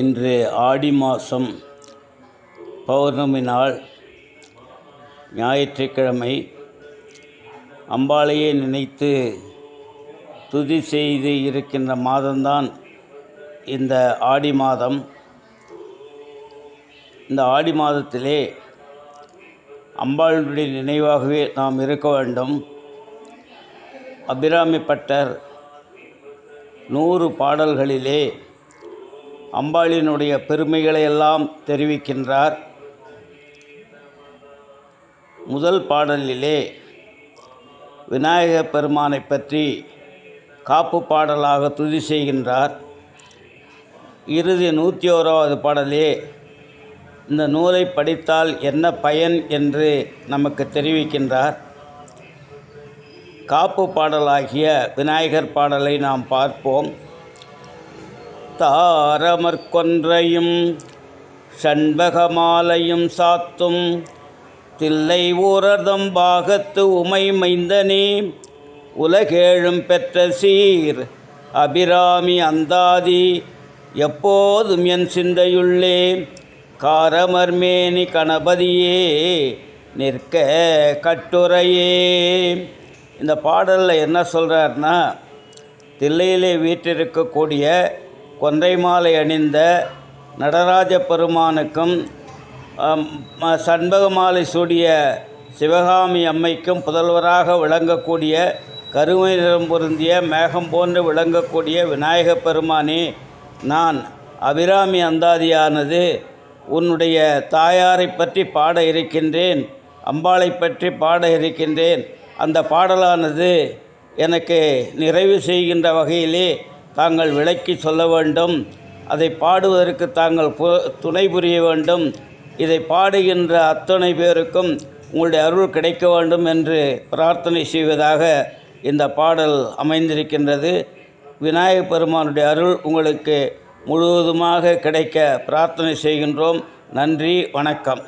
இன்று ஆடி மாதம் பௌர்ணமி நாள் ஞாயிற்றுக்கிழமை அம்பாளையே நினைத்து துதி செய்து இருக்கின்ற மாதம்தான் இந்த ஆடி மாதம். இந்த ஆடி மாதத்திலே அம்பாளுடைய நினைவாகவே நாம் இருக்க வேண்டும். அபிராமி பட்டர் நூறு பாடல்களிலே அம்பாளினுடைய பெருமைகளை எல்லாம் தெரிவிக்கின்றார். முதல் பாடலிலே விநாயக பெருமானை பற்றி காப்பு பாடலாக துதி செய்கின்றார். இறுதி நூற்றி ஓராவது பாடலே இந்த நூலை படித்தால் என்ன பயன் என்று நமக்கு தெரிவிக்கின்றார். காப்பு பாடலாகிய விநாயகர் பாடலை நாம் பார்ப்போம். தாரமற்கொன்றையும் சண்பகமாலையும் சாத்தும் தில்லை ஊரதம் பாகத்து உமை மைந்தனே உலகேழும் பெற்ற சீர் அபிராமி அந்தாதி எப்போதும் என் சிந்தையுள்ளே காரமர்மேனி கணபதியே நிற்க கட்டுரையே. இந்த பாடலில் என்ன சொல்கிறாருன்னா தில்லையிலே வீற்றிருக்கக்கூடிய கொன்றை மாலை அணிந்த நடராஜ பெருமானுக்கும் சண்பக மாலை சூடிய சிவகாமி அம்மைக்கும் புதல்வராக விளங்கக்கூடிய கருமை நிறம் பொருந்திய மேகம் போன்று விளங்கக்கூடிய விநாயகப் பெருமானே நான் அபிராமி அந்தாதியானது. உன்னுடைய தாயாரை பற்றி பாட இருக்கின்றேன் அம்பாளை பற்றி பாட இருக்கின்றேன். அந்த பாடலானது எனக்கு நிறைவு செய்கின்ற வகையிலே தாங்கள் விளக்கி சொல்ல வேண்டும். அதை பாடுவதற்கு தாங்கள் துணை புரிய வேண்டும். இதை பாடுகின்ற அத்தனை பேருக்கும் உங்களுடைய அருள் கிடைக்க வேண்டும் என்று பிரார்த்தனை செய்வதாக இந்த பாடல் அமைந்திருக்கின்றது. விநாயகப் பெருமானுடைய அருள் உங்களுக்கு முழுவதுமாக கிடைக்க பிரார்த்தனை செய்கின்றோம். நன்றி வணக்கம்.